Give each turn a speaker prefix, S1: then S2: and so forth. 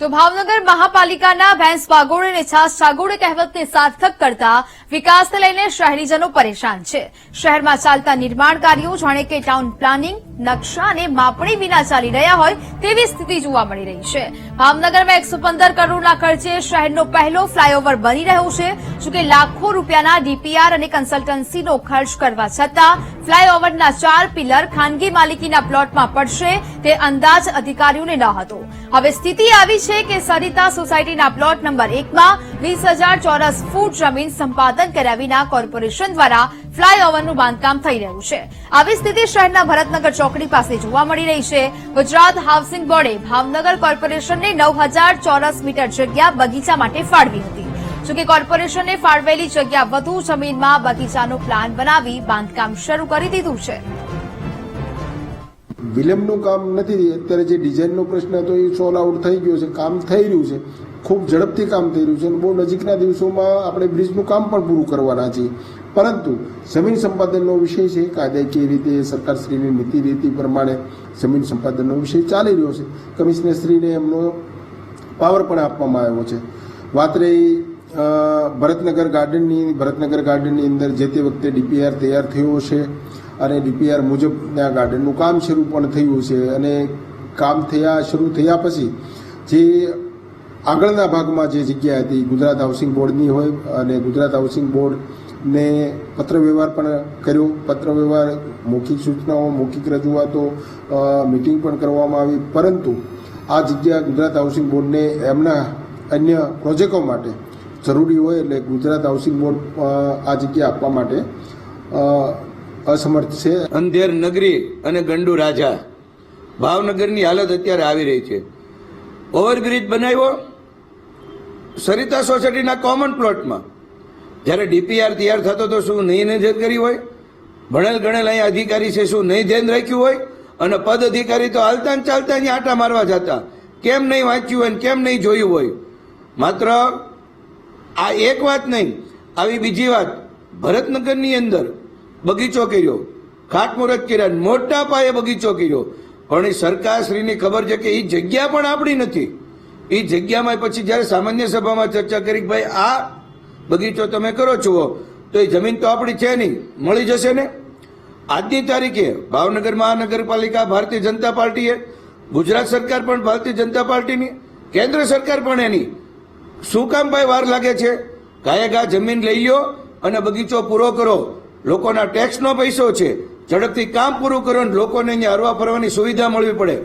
S1: તો ભાવનગર મહાપાલિકાના ભેંસ વાગોળ અને છાસ છાગોળ કહેવતને સાર્થક કરતા વિકાસને લઈને શહેરીજનો પરેશાન છે. શહેરમાં ચાલતા નિર્માણ કાર્યો જાણે કે ટાઉન પ્લાનિંગ નકશા અને માપણી વિના ચાલી રહ્યા હોય તેવી સ્થિતિ જોવા મળી રહી છે. ભાવનગરમાં એકસો પંદર કરોડના ખર્ચે શહેરનો પહેલો ફ્લાયઓવર બની રહ્યો છે. જોકે લાખો રૂપિયાના ડીપીઆર અને કન્સલ્ટન્સીનો ખર્ચ કરવા છતાં ફ્લાયઓવરના ચાર પિલર ખાનગી માલિકીના પ્લોટમાં પડશે તે અંદાજ અધિકારીઓને ન હતો. હવે સ્થિતિ આવી છે કે સરિતા સોસાયટીના પ્લોટ નંબર એકમાં વીસ હજાર ચોરસ ફૂટ જમીન સંપાદન કર્યા વિના કોર્પોરેશન દ્વારા ફ્લાયઓવરનું બાંધકામ થઈ રહ્યું છે. આવી સ્થિતિ શહેરના ભરતનગર ચોકડી પાસે જોવા મળી રહી છે. ગુજરાત હાઉસિંગ બોર્ડે ભાવનગર કોર્પોરેશનને નવ હજાર ચોરસ મીટર જગ્યા બગીચા માટે ફાળવી હતી. જોકે કોર્પોરેશને ફાળવેલી જગ્યા વધુ જમીનમાં બગીચાનો પ્લાન બનાવી બાંધકામ શરૂ કરી દીધું છે.
S2: વિલંબનું કામ નથી, અત્યારે જે ડિઝાઇનનો પ્રશ્ન હતો એ સોલ આઉટ થઈ ગયો છે, કામ થઈ રહ્યું છે. ખૂબ ઝડપથી કામ થઈ રહ્યું છે અને બહુ નજીકના દિવસોમાં આપણે બ્રિજનું કામ પણ પૂરું કરવાના છીએ. પરંતુ જમીન સંપાદનનો વિષય છે, કાયદાકીય રીતે સરકારશ્રીની નીતિ રીતિ પ્રમાણે જમીન સંપાદનનો વિષય ચાલી રહ્યો છે. કમિશનરશ્રીને એમનો પાવર પણ આપવામાં આવ્યો છે. વાત રહી ભરતનગર ગાર્ડનની ભરતનગર ગાર્ડનની અંદર જે તે વખતે ડીપીઆર તૈયાર થયો છે અને ડીપીઆર મુજબ આ ગાર્ડનનું કામ શરૂ પણ થયું છે અને કામ થયા, શરૂ થયા પછી જે આગળના ભાગમાં જે જગ્યા હતી, ગુજરાત હાઉસિંગ બોર્ડની હોય અને ગુજરાત હાઉસિંગ બોર્ડને પત્રવ્યવહાર પણ કર્યો. પત્ર વ્યવહાર મૌખિક સૂચનાઓ, મૌખિક રજૂઆતો મિટિંગ પણ કરવામાં આવી. પરંતુ આ જગ્યા ગુજરાત હાઉસિંગ બોર્ડને એમના અન્ય પ્રોજેક્ટો માટે જરૂરી હોય એટલે ગુજરાત હાઉસિંગ બોર્ડ આ જગ્યા આપવા માટે અસમર્થ છે.
S3: અંધેર નગરી અને ગંડુ રાજા. ભાવનગરની હાલત અત્યારે આવી રહી છે. ઓવરબ્રિજ બનાવ્યો સરિતા સોસાયટીના કોમન પ્લોટમાં જ્યારે ડીપીઆર તૈયાર થતો તો શું નહીં નજર કરી હોય? ભણેલ ગણેલ અહીંયા અધિકારી છે શું નહીં ધ્યાન રાખ્યું હોય? અને પદ અધિકારી તો હાલતા ને ચાલતા અહીંયા આટા મારવા જતા. કેમ નહીં વાંચ્યું હોય કેમ નહીં જોયું હોય? માત્ર આ એક વાત નહીં. આવી બીજી વાત. ભરતનગરની અંદર બગીચો કર્યો. ખાટમુહૂર્ત કર્યા. મોટા પાયે બગીચો કર્યો. પણ એ સરકારશ્રીની ખબર છે કે એ જગ્યા પણ આપણી નથી. એ જગ્યામાં પછી જ્યારે સામાન્ય સભામાં ચર્ચા કરી ભાઈ આ બગીચો તમે કરો છો, તો એ જમીન તો આપણી છે નહીં. મળી જશે ને? આજની તારીખે ભાવનગર મહાનગરપાલિકા ભારતીય જનતા પાર્ટીએ, ગુજરાત સરકાર પણ ભારતીય જનતા પાર્ટીની, કેન્દ્ર સરકાર પણ એની શું કામ ભાઈ વાર લાગે છે? ગાયે જમીન લઈ લ્યો અને બગીચો પૂરો કરો. લોકોના ટેક્સનો પૈસો છે. ઝડપથી કામ પૂરું કરો લોકોને અહીંયા હરવા ફરવાની સુવિધા મળવી પડે.